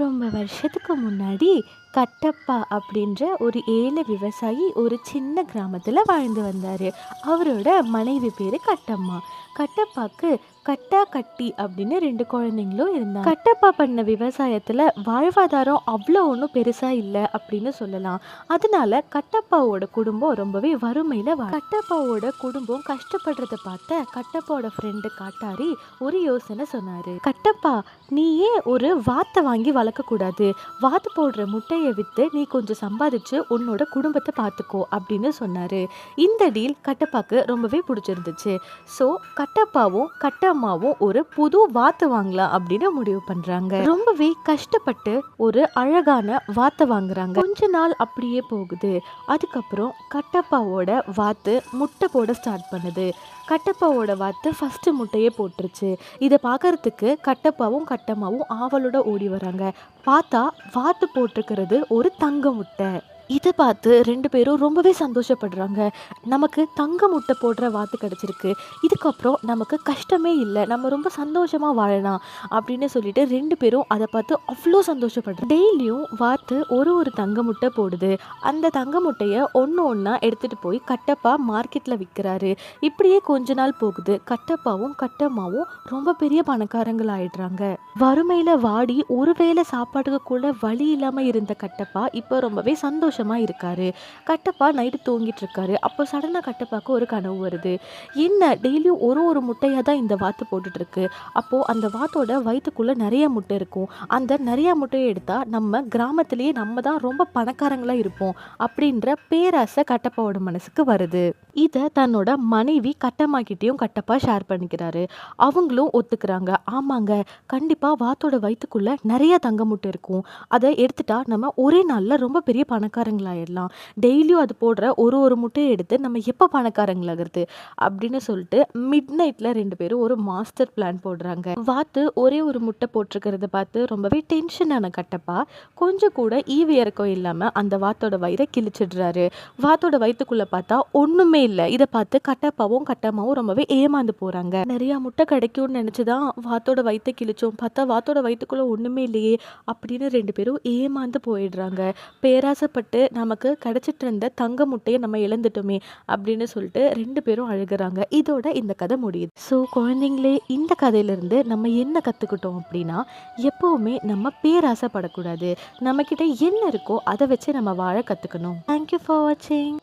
ரொம்ப வருஷத்துக்கு முன்னாடி கட்டப்பா அப்படின்ற ஒரு ஏழை விவசாயி ஒரு சின்ன கிராமத்தில் வாழ்ந்து வந்தார். அவரோட மனைவி பேர் கட்டம்மா. கட்டப்பாக்கு கட்டா கட்டி அப்படின்னு ரெண்டு குழந்தைங்களும் இருந்தாங்க. கட்டப்பா பண்ண விவசாயத்தில் வாழ்வாதாரம் அவ்வளோ ஒன்றும் பெருசாக இல்லை அப்படின்னு சொல்லலாம். அதனால கட்டப்பாவோட குடும்பம் ரொம்பவே வறுமையில் கட்டப்பாவோட குடும்பம் கஷ்டப்படுறத பார்த்த கட்டப்பாவோட ஃப்ரெண்டு காட்டாரி ஒரு யோசனை சொன்னார். கட்டப்பா நீயே ஒரு வாத்தை வாங்கி வளர்க்கக்கூடாது வாத்து போடுற முட்டையை விற்று நீ கொஞ்சம் சம்பாதிச்சு உன்னோட குடும்பத்தை பார்த்துக்கோ அப்படின்னு சொன்னார். இந்த டீல் கட்டப்பாக்கு ரொம்பவே பிடிச்சிருந்துச்சு. ஸோ கட்டப்பாவும் அம்மாவும் ஒரு புது வாத்து வாங்கலாம் அப்படின்னு முடிவு பண்ணுறாங்க ரொம்பவே கஷ்டப்பட்டு ஒரு அழகான வாத்தை வாங்குறாங்க. கொஞ்ச நாள் அப்படியே போகுது. அதுக்கப்புறம் கட்டப்பாவோட வாத்து முட்டை போட ஸ்டார்ட் பண்ணுது. கட்டப்பாவோட வாத்து ஃபஸ்ட்டு முட்டையே போட்டுருச்சு. இதை பார்க்கறதுக்கு கட்டப்பாவும் கட்டம்மாவும் ஆவலோட ஓடி வராங்க. பார்த்தா வாத்து போட்டிருக்கிறது ஒரு தங்க முட்டை. இதை பார்த்து ரெண்டு பேரும் ரொம்பவே சந்தோஷப்படுறாங்க. நமக்கு தங்க முட்டை போடுற வாத்து கிடச்சிருக்கு. இதுக்கப்புறம் நமக்கு கஷ்டமே இல்லை. நம்ம ரொம்ப சந்தோஷமாக வாழலாம் அப்படின்னு சொல்லிட்டு ரெண்டு பேரும் அதை பார்த்து அவ்வளோ சந்தோஷப்படுறோம் டெய்லியும் வாத்து ஒரு ஒரு தங்க முட்டை போடுது. அந்த தங்க முட்டையை ஒன்று ஒன்றா எடுத்துகிட்டு போய் கட்டப்பா மார்க்கெட்டில் விற்கிறாரு இப்படியே கொஞ்ச நாள் போகுது. கட்டப்பாவும் கட்டம்மாவும் ரொம்ப பெரிய பணக்காரங்கள் ஆயிடுறாங்க. வறுமையில் வாடி ஒருவேளை சாப்பாட்டுக்கு கூட வழி இல்லாமல் இருந்த கட்டப்பா இப்போ ரொம்பவே சந்தோஷம் சந்தோஷமாக இருக்காரு. கட்டப்பா நைட்டு தூங்கிட்டு இருக்காரு அப்போ சடனாக கட்டப்பாக்கு ஒரு கனவு வருது. என்ன டெய்லியும் ஒரு ஒரு முட்டையாக தான் இந்த வாத்து போட்டுட்ருக்கு அப்போது அந்த வாத்தோட வயிற்றுக்குள்ளே நிறைய முட்டை இருக்கும். அந்த நிறைய முட்டையை எடுத்தால் நம்ம கிராமத்திலேயே நம்ம தான் ரொம்ப பணக்காரங்களாக இருப்போம். அப்படின்ற பேராசை கட்டப்பாவோட மனசுக்கு வருது. இதை தன்னோட மனைவி கட்டமாக்கிட்டேயும் கட்டப்பா ஷேர் பண்ணிக்கிறாரு. அவங்களும் ஒத்துக்கிறாங்க. ஆமாங்க கண்டிப்பாக வாத்தோட வயிற்றுக்குள்ளே நிறைய தங்க முட்டை இருக்கும். அதை எடுத்துட்டா நம்ம ஒரே நாளில் ரொம்ப பெரிய பணக்காரங்களாயிடலாம். டெய்லியும் அது போடுற ஒரு ஒரு முட்டையை எடுத்து நம்ம எப்போ பணக்காரங்களாகிறது அப்படின்னு சொல்லிட்டு மிட் நைட்டில் ரெண்டு பேரும் ஒரு மாஸ்டர் பிளான் போடுறாங்க. வாத்து ஒரே ஒரு முட்டை போட்டிருக்கிறத பார்த்து ரொம்பவே டென்ஷனான கட்டப்பா கொஞ்சம் கூட ஈவியறக்கம் இல்லாமல் அந்த வாத்தோட வயிறை கிழிச்சிடுறாரு. வாத்தோட வயிற்றுக்குள்ளே பார்த்தா ஒன்றுமே இல்லை. இதை பார்த்து கட்டப்பாவும் கட்டம்மாவும் ரொம்பவே ஏமாந்து போகிறாங்க நிறையா முட்டை கிடைக்கும்னு நினச்சி தான் வாத்தோட வயிற்றை கிழிச்சோம். பார்த்தா வாத்தோட வயிற்றுக்குள்ளே ஒன்றுமே இல்லையே அப்படின்னு ரெண்டு பேரும் ஏமாந்து போயிடுறாங்க. பேராசைப்பட்டு நமக்கு கிடைச்சிட்டு இருந்த தங்க முட்டையை நம்ம இழந்துட்டோமே அப்படின்னு சொல்லிட்டு ரெண்டு பேரும் அழுகிறாங்க. இதோட இந்த கதை முடியுது. ஸோ குழந்தைங்களே இந்த கதையிலேருந்து நம்ம என்ன கற்றுக்கிட்டோம் அப்படின்னா எப்போவுமே நம்ம பேராசைப்படக்கூடாது. நம்மக்கிட்ட என்ன இருக்கோ அதை வச்சு நம்ம வாழ கற்றுக்கணும் தேங்க்யூ ஃபார் வாட்சிங்